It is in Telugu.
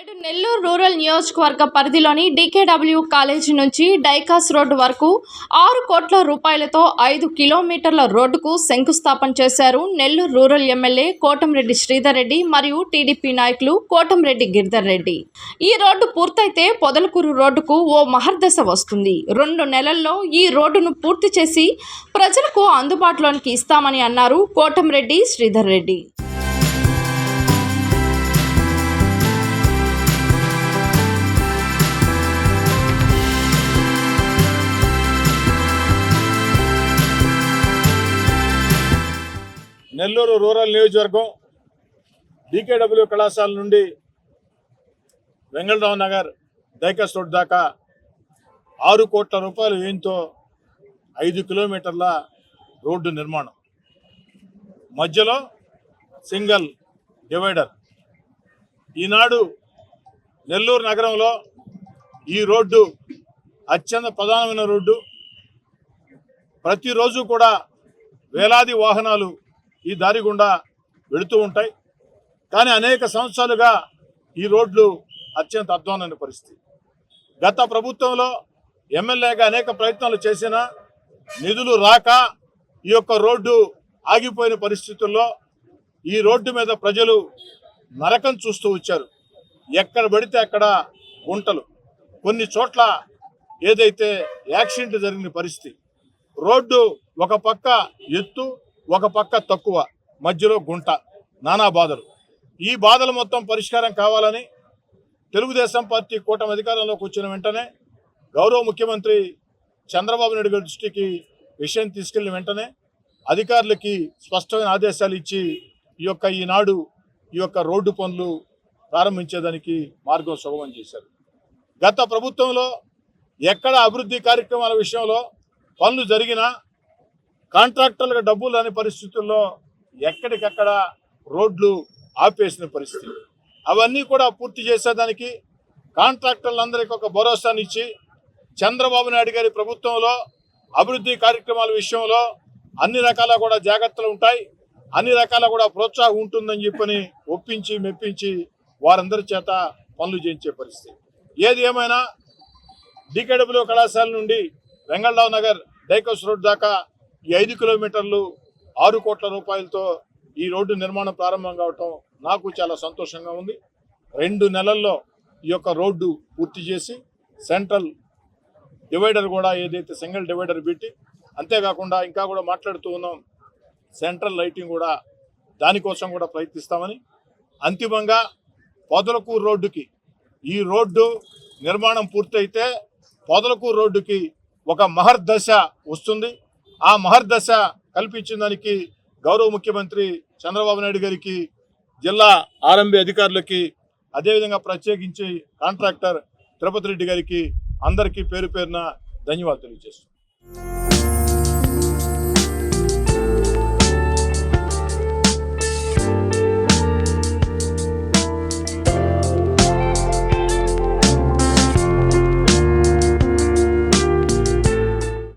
నేడు నెల్లూరు రూరల్ నియోజకవర్గ పరిధిలోని డీకేడబ్ల్యూ కాలేజీ నుంచి డైకాస్ రోడ్డు వరకు ఆరు కోట్ల రూపాయలతో ఐదు కిలోమీటర్ల రోడ్డుకు శంకుస్థాపన చేశారు నెల్లూరు రూరల్ ఎమ్మెల్యే కోటంరెడ్డి శ్రీధర్ రెడ్డి మరియు టీడీపీ నాయకులు కోటంరెడ్డి గిరిధర్ రెడ్డి. ఈ రోడ్డు పూర్తయితే పొదలకూరు రోడ్డుకు ఓ మహర్దశ వస్తుంది. రెండు నెలల్లో ఈ రోడ్డును పూర్తి చేసి ప్రజలకు అందుబాటులోనికి ఇస్తామని అన్నారు కోటంరెడ్డి శ్రీధర్ రెడ్డి. నెల్లూరు రూరల్ నియోజకవర్గం డీకేడబ్ల్యూ కళాశాల నుండి వెంగళరావు నగర్ డైకస్ రోడ్ దాకా ఆరు కోట్ల రూపాయల వ్యయంతో ఐదు కిలోమీటర్ల రోడ్డు నిర్మాణం. మధ్యలో సింగల్ డివైడర్. ఈనాడు నెల్లూరు నగరంలో ఈ రోడ్డు అత్యంత ప్రధానమైన రోడ్డు. ప్రతిరోజు కూడా వేలాది వాహనాలు ఈ దారి గుండా వెళుతూ ఉంటాయి. కానీ అనేక సంవత్సరాలుగా ఈ రోడ్లు అత్యంత అధ్వానమైన పరిస్థితి. గత ప్రభుత్వంలో ఎమ్మెల్యేగా అనేక ప్రయత్నాలు చేసినా నిధులు రాక ఈ యొక్క రోడ్డు ఆగిపోయిన పరిస్థితుల్లో ఈ రోడ్డు మీద ప్రజలు నరకం చూస్తూ వచ్చారు. ఎక్కడ పడితే అక్కడ గుంటలు. కొన్ని చోట్ల ఏదైతే యాక్సిడెంట్ జరిగిన పరిస్థితి రోడ్డు ఒక పక్క ఎత్తు ఒక పక్క తక్కువ మధ్యలో గుంట. నానా బాధలు. ఈ బాధలు మొత్తం పరిష్కారం కావాలని తెలుగుదేశం పార్టీ కూటమి అధికారంలోకి వచ్చిన వెంటనే గౌరవ ముఖ్యమంత్రి చంద్రబాబు నాయుడు గారి దృష్టికి విషయం తీసుకెళ్ళిన వెంటనే అధికారులకి స్పష్టమైన ఆదేశాలు ఇచ్చి ఈ యొక్క ఈనాడు ఈ యొక్క రోడ్డు పనులు ప్రారంభించేదానికి మార్గం సుగమం చేశారు. గత ప్రభుత్వంలో ఎక్కడ అభివృద్ధి కార్యక్రమాల విషయంలో పనులు జరిగినా కాంట్రాక్టర్లకు డబ్బులు అనే పరిస్థితుల్లో ఎక్కడికక్కడ రోడ్లు ఆపేసిన పరిస్థితి. అవన్నీ కూడా పూర్తి చేసేదానికి కాంట్రాక్టర్లందరికీ ఒక భరోసానిచ్చి చంద్రబాబు నాయుడు గారి ప్రభుత్వంలో అభివృద్ధి కార్యక్రమాల విషయంలో అన్ని రకాల కూడా జాగ్రత్తలు ఉంటాయి. అన్ని రకాల కూడా ప్రోత్సాహం ఉంటుందని చెప్పని ఒప్పించి మెప్పించి వారందరి చేత పనులు చేయించే పరిస్థితి. ఏది ఏమైనా డికేడబ్ల్యూ కళాశాల నుండి వెంగళరావు నగర్ డైకోస్ రోడ్ దాకా ఈ ఐదు కిలోమీటర్లు ఆరు కోట్ల రూపాయలతో ఈ రోడ్డు నిర్మాణం ప్రారంభం కావటం నాకు చాలా సంతోషంగా ఉంది. రెండు నెలల్లో ఈ యొక్క రోడ్డు పూర్తి చేసి సెంట్రల్ డివైడర్ కూడా ఏదైతే సింగిల్ డివైడర్ పెట్టి అంతేకాకుండా ఇంకా కూడా మాట్లాడుతూ ఉన్నాం. సెంట్రల్ లైటింగ్ కూడా దానికోసం కూడా ప్రయత్నిస్తామని. అంతిమంగా పొదలకూరు రోడ్డుకి ఈ రోడ్డు నిర్మాణం పూర్తయితే పొదలకూరు రోడ్డుకి ఒక మహర్దశ వస్తుంది. ఆ మహర్దశ కల్పించిన దానికి గౌరవ ముఖ్యమంత్రి చంద్రబాబు నాయుడు గారికి జిల్లా ఆర్ఎంబి అధికారులకి అదేవిధంగా ప్రత్యేకించి కాంట్రాక్టర్ తిరుపతి రెడ్డి గారికి అందరికీ పేరు పేరున ధన్యవాదాలు తెలియజేస్తున్నాను